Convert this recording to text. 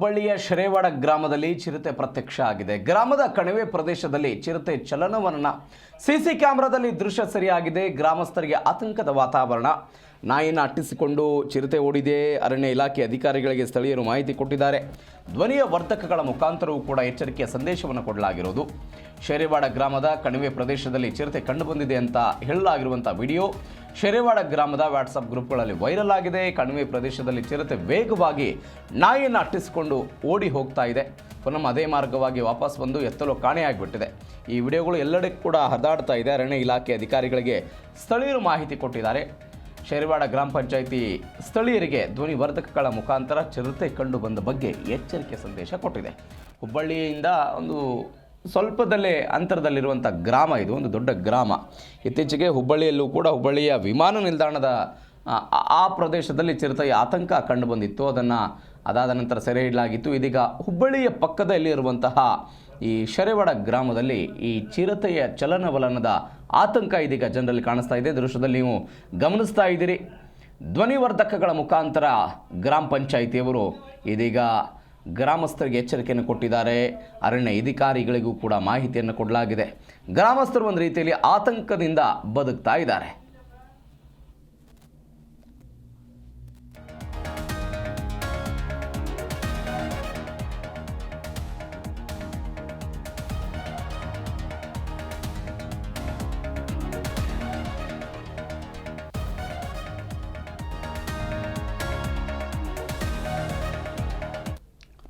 ಹುಬ್ಬಳ್ಳಿಯ ಶರೇವಾಡ ಗ್ರಾಮದಲ್ಲಿ ಚಿರತೆ ಪ್ರತ್ಯಕ್ಷ ಆಗಿದೆ. ಗ್ರಾಮದ ಕಣಿವೆ ಪ್ರದೇಶದಲ್ಲಿ ಚಿರತೆ ಚಲನವಲನ ಸಿಸಿ ಕ್ಯಾಮೆರಾದಲ್ಲಿ ದೃಶ್ಯ ಸರಿಯಾಗಿದೆ. ಗ್ರಾಮಸ್ಥರಿಗೆ ಆತಂಕದ ವಾತಾವರಣ. ನಾಯಿನ ಅಟ್ಟಿಸಿಕೊಂಡು ಚಿರತೆ ಓಡಿದೆ. ಅರಣ್ಯ ಇಲಾಖೆ ಅಧಿಕಾರಿಗಳಿಗೆ ಸ್ಥಳೀಯರು ಮಾಹಿತಿ ಕೊಟ್ಟಿದ್ದಾರೆ. ಧ್ವನಿಯ ವರ್ತಕಗಳ ಮುಖಾಂತರವೂ ಕೂಡ ಎಚ್ಚರಿಕೆಯ ಸಂದೇಶವನ್ನು ಕೊಡಲಾಗಿರೋದು ಶೇರೆವಾಡ ಗ್ರಾಮದ ಕಣಿವೆ ಪ್ರದೇಶದಲ್ಲಿ ಚಿರತೆ ಕಂಡುಬಂದಿದೆ ಅಂತ ಹೇಳಲಾಗಿರುವಂಥ ವಿಡಿಯೋ ಶೇರೆವಾಡ ಗ್ರಾಮದ ವಾಟ್ಸಪ್ ಗ್ರೂಪ್ಗಳಲ್ಲಿ ವೈರಲ್ ಆಗಿದೆ. ಕಣಿವೆ ಪ್ರದೇಶದಲ್ಲಿ ಚಿರತೆ ವೇಗವಾಗಿ ನಾಯಿಯನ್ನು ಅಟ್ಟಿಸಿಕೊಂಡು ಓಡಿ ಹೋಗ್ತಾ ಇದೆ. ಪುನಃ ಅದೇ ಮಾರ್ಗವಾಗಿ ವಾಪಸ್ ಬಂದು ಎತ್ತಲು ಕಾಣೆಯಾಗಿಬಿಟ್ಟಿದೆ. ಈ ವಿಡಿಯೋಗಳು ಎಲ್ಲೆಡೆ ಕೂಡ ಹದಾಡ್ತಾ ಇದೆ. ಅರಣ್ಯ ಇಲಾಖೆ ಅಧಿಕಾರಿಗಳಿಗೆ ಸ್ಥಳೀಯರು ಮಾಹಿತಿ ಕೊಟ್ಟಿದ್ದಾರೆ. ಶೇರೆವಾಡ ಗ್ರಾಮ ಪಂಚಾಯಿತಿ ಸ್ಥಳೀಯರಿಗೆ ಧ್ವನಿವರ್ಧಕಗಳ ಮುಖಾಂತರ ಚಿರತೆ ಕಂಡು ಬಂದ ಬಗ್ಗೆ ಎಚ್ಚರಿಕೆ ಸಂದೇಶ ಕೊಟ್ಟಿದೆ. ಹುಬ್ಬಳ್ಳಿಯಿಂದ ಒಂದು ಸ್ವಲ್ಪದಲ್ಲೇ ಅಂತರದಲ್ಲಿರುವಂಥ ಗ್ರಾಮ ಇದು ಒಂದು ದೊಡ್ಡ ಗ್ರಾಮ. ಇತ್ತೀಚೆಗೆ ಹುಬ್ಬಳ್ಳಿಯಲ್ಲೂ ಕೂಡ ಹುಬ್ಬಳ್ಳಿಯ ವಿಮಾನ ನಿಲ್ದಾಣದ ಆ, ಪ್ರದೇಶದಲ್ಲಿ ಚಿರತೆಯ ಆತಂಕ ಕಂಡು ಬಂದಿತ್ತು. ಅದನ್ನು ಅದಾದ ನಂತರ ಸೆರೆ ಇಡಲಾಗಿತ್ತು ಇದೀಗ ಹುಬ್ಬಳ್ಳಿಯ ಪಕ್ಕದಲ್ಲಿ ಇರುವಂತಹ ಈ ಶರೇವಾಡ ಗ್ರಾಮದಲ್ಲಿ ಈ ಚಿರತೆಯ ಚಲನವಲನದ ಆತಂಕ ಇದೀಗ ಜನರಲ್ಲಿ ಕಾಣಿಸ್ತಾ ಇದೆ. ದೃಶ್ಯದಲ್ಲಿ ನೀವು ಗಮನಿಸ್ತಾ ಇದ್ದೀರಿ. ಧ್ವನಿವರ್ಧಕಗಳ ಮುಖಾಂತರ ಗ್ರಾಮ ಪಂಚಾಯಿತಿಯವರು ಇದೀಗ ಗ್ರಾಮಸ್ಥರಿಗೆ ಎಚ್ಚರಿಕೆಯನ್ನು ಕೊಟ್ಟಿದ್ದಾರೆ. ಅರಣ್ಯ ಅಧಿಕಾರಿಗಳಿಗೂ ಕೂಡ ಮಾಹಿತಿಯನ್ನು ಕೊಡಲಾಗಿದೆ. ಗ್ರಾಮಸ್ಥರು ಒಂದು ರೀತಿಯಲ್ಲಿ ಆತಂಕದಿಂದ ಬದುಕ್ತಾ ಇದ್ದಾರೆ.